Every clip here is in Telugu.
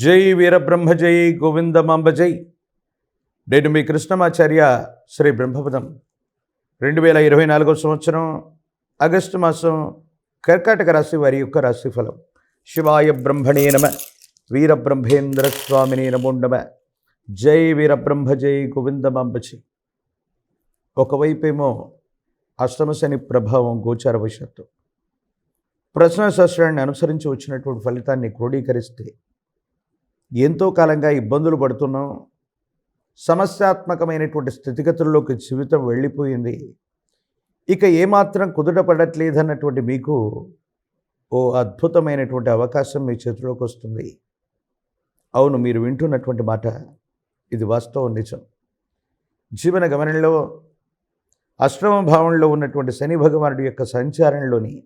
జై వీరబ్రహ్మ జై గోవిందమాంబ జై. నేను మీ కృష్ణమాచార్య శ్రీ బ్రహ్మపదం. రెండు వేల ఇరవై నాలుగో సంవత్సరం ఆగస్టు మాసం కర్కాటక రాశి వారి యొక్క రాశిఫలం. శివాయ బ్రహ్మణే నమ వీరబ్రహ్మేంద్ర స్వామిని నమోండమ జై వీరబ్రహ్మ జై గోవిందమాంబ జై. ఒకవైపేమో అష్టమశని ప్రభావం గోచార వశత్తు ప్రశ్న శాస్త్రాన్ని అనుసరించి వచ్చినటువంటి ఫలితాన్ని క్రోడీకరిస్తే ఎంతో కాలంగా ఇబ్బందులు పడుతున్నాం. సమస్యాత్మకమైనటువంటి స్థితిగతుల్లోకి జీవితం వెళ్ళిపోయింది. ఇక ఏమాత్రం కుదుట పడట్లేదన్నటువంటి మీకు ఓ అద్భుతమైనటువంటి అవకాశం మీ చేతిలోకి వస్తుంది. అవును మీరు వింటున్నటువంటి మాట ఇది వాస్తవం నిజం. జీవన గమనంలో అష్టమ భావంలో ఉన్నటువంటి శని భగవానుడి యొక్క సంచారంలోని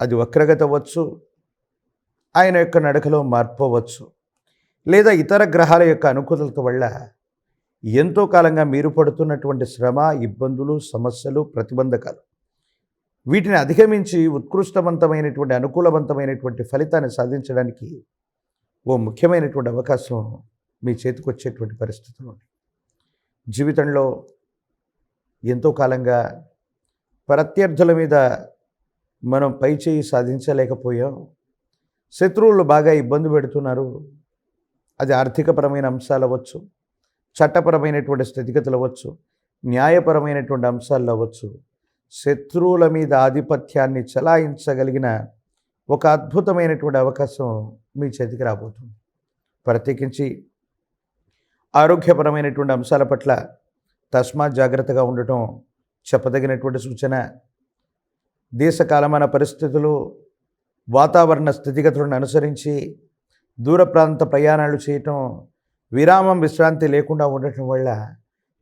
అది వక్రగత అవ్వచ్చు ఆయన యొక్క నడకలో మార్పు అవ్వచ్చు. లేదా ఇతర గ్రహాల యొక్క అనుకూలత వల్ల ఎంతో కాలంగా మీరు పడుతున్నటువంటి శ్రమ ఇబ్బందులు సమస్యలు ప్రతిబంధకాలు. వీటిని అధిగమించి ఉత్కృష్టవంతమైనటువంటి అనుకూలవంతమైనటువంటి ఫలితాన్ని సాధించడానికి ఓ ముఖ్యమైనటువంటి అవకాశం మీ చేతికి వచ్చేటువంటి పరిస్థితులు ఉన్నాయి. జీవితంలో ఎంతో కాలంగా ప్రత్యర్థుల మీద మనం పై చేయి సాధించలేకపోయాం. శత్రువులు బాగా ఇబ్బంది పెడుతున్నారు. అది ఆర్థికపరమైన అంశాలు అవ్వచ్చు చట్టపరమైనటువంటి స్థితిగతులు అవ్వచ్చు న్యాయపరమైనటువంటి అంశాలు అవ్వచ్చు. శత్రువుల మీద ఆధిపత్యాన్ని చలాయించగలిగిన ఒక అద్భుతమైనటువంటి అవకాశం మీ చేతికి రాబోతుంది. ప్రత్యేకించి ఆరోగ్యపరమైనటువంటి అంశాల పట్ల తస్మాత్ జాగ్రత్తగా ఉండటం చెప్పదగినటువంటి సూచన. దేశకాలమైన పరిస్థితులు వాతావరణ స్థితిగతులను అనుసరించి దూర ప్రాంత ప్రయాణాలు చేయటం విరామం విశ్రాంతి లేకుండా ఉండటం వల్ల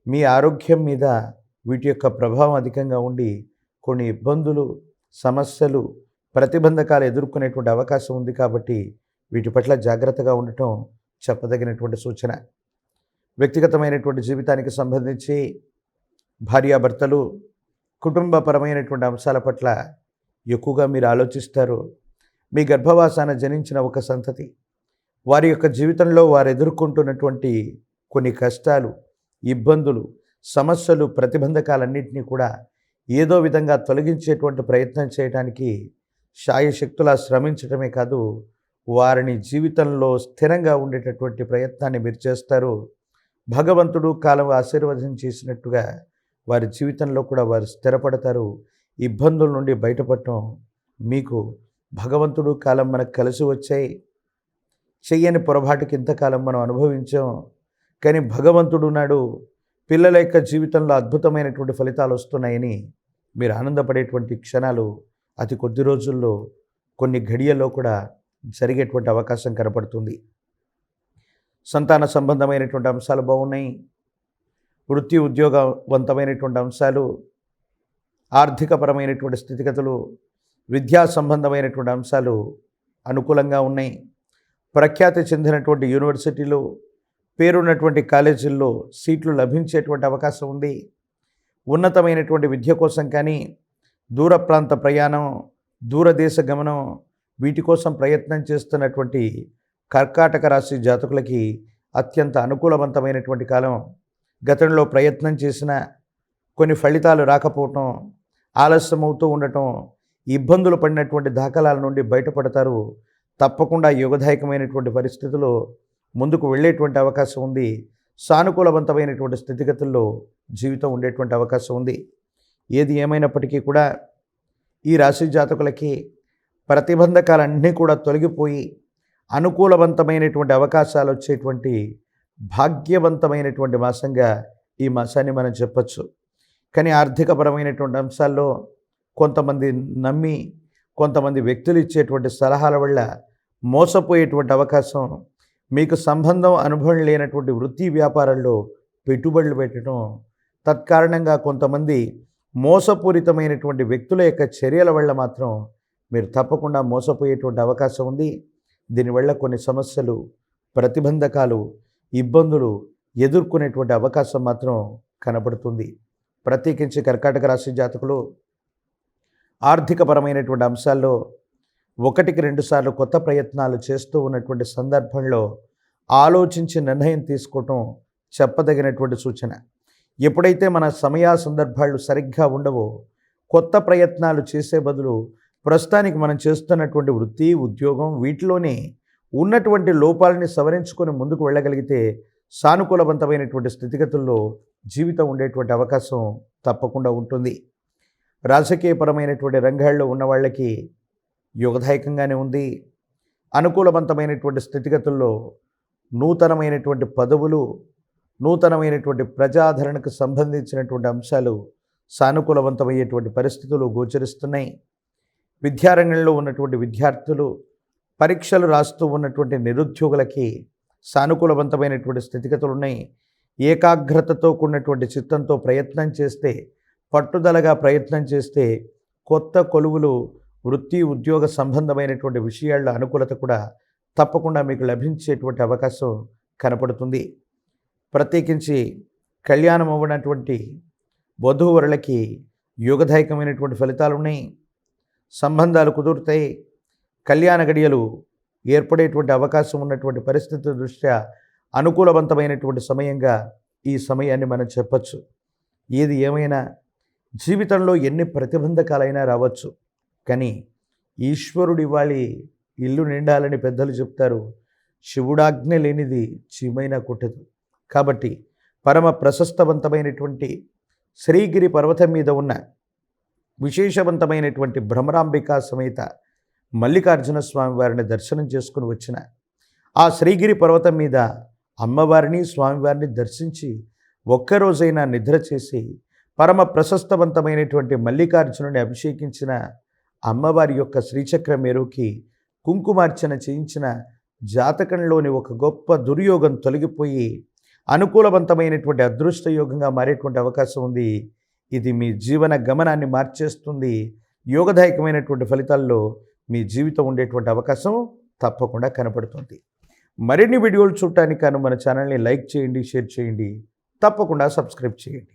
మీ ఆరోగ్యం మీద వీటి యొక్క ప్రభావం అధికంగా ఉండి కొన్ని ఇబ్బందులు సమస్యలు ప్రతిబంధకాలు ఎదుర్కొనేటువంటి అవకాశం ఉంది కాబట్టి వీటి పట్ల జాగ్రత్తగా ఉండటం చెప్పదగినటువంటి సూచన. వ్యక్తిగతమైనటువంటి జీవితానికి సంబంధించి భార్యాభర్తలు కుటుంబపరమైనటువంటి అంశాల పట్ల ఎక్కువగా మీరు ఆలోచిస్తారు. మీ గర్భవాసాన జనించిన ఒక సంతతి వారి యొక్క జీవితంలో వారు ఎదుర్కొంటున్నటువంటి కొన్ని కష్టాలు ఇబ్బందులు సమస్యలు ప్రతిబంధకాలన్నింటినీ కూడా ఏదో విధంగా తొలగించేటువంటి ప్రయత్నం చేయడానికి శాయశక్తులా శ్రమించటమే కాదు వారిని జీవితంలో స్థిరంగా ఉండేటటువంటి ప్రయత్నాన్ని మీరు చేస్తారు. భగవంతుడు కాలం ఆశీర్వదం చేసినట్టుగా వారి జీవితంలో కూడా వారు స్థిరపడతారు. ఇబ్బందుల నుండి బయటపడటం మీకు భగవంతుడు కాలం మనకు కలిసి వచ్చాయి. చెయ్యని పొరపాటుకి ఇంతకాలం మనం అనుభవించాం. కానీ భగవంతుడు నాడు పిల్లల యొక్క జీవితంలో అద్భుతమైనటువంటి ఫలితాలు వస్తున్నాయని మీరు ఆనందపడేటువంటి క్షణాలు అతి కొద్ది రోజుల్లో కొన్ని ఘడియల్లో కూడా జరిగేటువంటి అవకాశం కనపడుతుంది. సంతాన సంబంధమైనటువంటి అంశాలు బాగున్నాయి. వృత్తి ఉద్యోగవంతమైనటువంటి అంశాలు ఆర్థికపరమైనటువంటి స్థితిగతులు విద్యా సంబంధమైనటువంటి అంశాలు అనుకూలంగా ఉన్నాయి. ప్రఖ్యాతి చెందినటువంటి యూనివర్సిటీలు పేరున్నటువంటి కాలేజీల్లో సీట్లు లభించేటువంటి అవకాశం ఉంది. ఉన్నతమైనటువంటి విద్య కోసం కానీ దూర ప్రాంత ప్రయాణం దూరదేశ గమనం వీటి కోసం ప్రయత్నం చేస్తున్నటువంటి కర్కాటక రాశి జాతకులకి అత్యంత అనుకూలవంతమైనటువంటి కాలం. గతంలో ప్రయత్నం చేసిన కొన్ని ఫలితాలు రాకపోవటం ఆలస్యమవుతూ ఉండటం ఇబ్బందులు పడినటువంటి దాఖలాల నుండి బయటపడతారు. తప్పకుండా యుగదాయకమైనటువంటి పరిస్థితుల్లో ముందుకు వెళ్ళేటువంటి అవకాశం ఉంది. సానుకూలవంతమైనటువంటి స్థితిగతుల్లో జీవితం ఉండేటువంటి అవకాశం ఉంది. ఏది ఏమైనప్పటికీ కూడా ఈ రాశి జాతకులకి ప్రతిబంధకాలన్నీ కూడా తొలగిపోయి అనుకూలవంతమైనటువంటి అవకాశాలు వచ్చేటువంటి భాగ్యవంతమైనటువంటి మాసంగా ఈ మాసాన్ని మనం చెప్పచ్చు. కానీ ఆర్థికపరమైనటువంటి అంశాల్లో కొంతమంది నమ్మి కొంతమంది వ్యక్తులు ఇచ్చేటువంటి సలహాల వల్ల మోసపోయేటువంటి అవకాశం మీకు సంబంధం అనుభవం లేనటువంటి వృత్తి వ్యాపారాల్లో పెట్టుబడులు పెట్టడం తత్కారణంగా కొంతమంది మోసపూరితమైనటువంటి వ్యక్తుల యొక్క చర్యల వల్ల మాత్రం మీరు తప్పకుండా మోసపోయేటువంటి అవకాశం ఉంది. దీనివల్ల కొన్ని సమస్యలు ప్రతిబంధకాలు ఇబ్బందులు ఎదుర్కొనేటువంటి అవకాశం మాత్రం కనబడుతుంది. ప్రత్యేకించి కర్కాటక రాశి జాతకులు ఆర్థికపరమైనటువంటి అంశాల్లో ఒకటికి రెండుసార్లు కొత్త ప్రయత్నాలు చేస్తూ ఉన్నటువంటి సందర్భంలో ఆలోచించి నిర్ణయం తీసుకోవటం చెప్పదగినటువంటి సూచన. ఎప్పుడైతే మన సమయ సందర్భాలు సరిగ్గా ఉండవో కొత్త ప్రయత్నాలు చేసే బదులు ప్రస్తుతానికి మనం చేస్తున్నటువంటి వృత్తి ఉద్యోగం వీటిలోనే ఉన్నటువంటి లోపాలని సవరించుకొని ముందుకు వెళ్ళగలిగితే సానుకూలవంతమైనటువంటి స్థితిగతుల్లో జీవితం ఉండేటువంటి అవకాశం తప్పకుండా ఉంటుంది. రాజకీయపరమైనటువంటి రంగాల్లో ఉన్న వాళ్ళకి యుగదాయకంగానే ఉంది. అనుకూలవంతమైనటువంటి స్థితిగతుల్లో నూతనమైనటువంటి పదవులు నూతనమైనటువంటి ప్రజాదరణకు సంబంధించినటువంటి అంశాలు సానుకూలవంతమయ్యేటువంటి పరిస్థితులు గోచరిస్తున్నాయి. విద్యారంగంలో ఉన్నటువంటి విద్యార్థులు పరీక్షలు రాస్తూ ఉన్నటువంటి నిరుద్యోగులకి సానుకూలవంతమైనటువంటి స్థితిగతులు ఉన్నాయి ఏకాగ్రతతో కూడినటువంటి చిత్తంతో ప్రయత్నం చేస్తే పట్టుదలగా ప్రయత్నం చేస్తే కొత్త కొలువులు వృత్తి ఉద్యోగ సంబంధమైనటువంటి విషయాల అనుకూలత కూడా తప్పకుండా మీకు లభించేటువంటి అవకాశం కనపడుతుంది. ప్రత్యేకించి కళ్యాణం అవ్వనటువంటి వధూవరులకి యోగదాయకమైనటువంటి ఫలితాలు ఉన్నాయి. సంబంధాలు కుదురుతాయి. కళ్యాణ గడియలు ఏర్పడేటువంటి అవకాశం ఉన్నటువంటి పరిస్థితుల దృష్ట్యా అనుకూలవంతమైనటువంటి సమయంగా ఈ సమయాన్ని మనం చెప్పచ్చు. ఏది ఏమైనా జీవితంలో ఎన్ని ప్రతిబంధకాలైనా రావచ్చు. కానీ ఈశ్వరుడి ఇవ్వాలి ఇల్లు నిండాలని పెద్దలు చెప్తారు. శివుడాజ్ఞ లేనిది చీమైనా కుట్టదు. కాబట్టి పరమ ప్రశస్తవంతమైనటువంటి శ్రీగిరి పర్వతం మీద ఉన్న విశేషవంతమైనటువంటి భ్రమరాంబికా సమేత మల్లికార్జున స్వామి వారిని దర్శనం చేసుకుని వచ్చిన ఆ శ్రీగిరి పర్వతం మీద అమ్మవారిని స్వామివారిని దర్శించి ఒక్కరోజైనా నిద్ర చేసి పరమ ప్రశస్తవంతమైనటువంటి మల్లికార్జునుని అభిషేకించిన అమ్మవారి యొక్క శ్రీచక్ర మేరుకి కుంకుమార్చన చేయించిన జాతకంలోని ఒక గొప్ప దుర్యోగం తొలగిపోయి అనుకూలవంతమైనటువంటి అదృష్ట యోగంగా మారేటువంటి అవకాశం ఉంది. ఇది మీ జీవన గమనాన్ని మార్చేస్తుంది. యోగదాయకమైనటువంటి ఫలితాల్లో మీ జీవితం ఉండేటువంటి అవకాశం తప్పకుండా కనపడుతుంది. మరిన్ని వీడియోలు చూడటానికి కాను మన ఛానల్ని లైక్ చేయండి షేర్ చేయండి. తప్పకుండా సబ్స్క్రైబ్ చేయండి.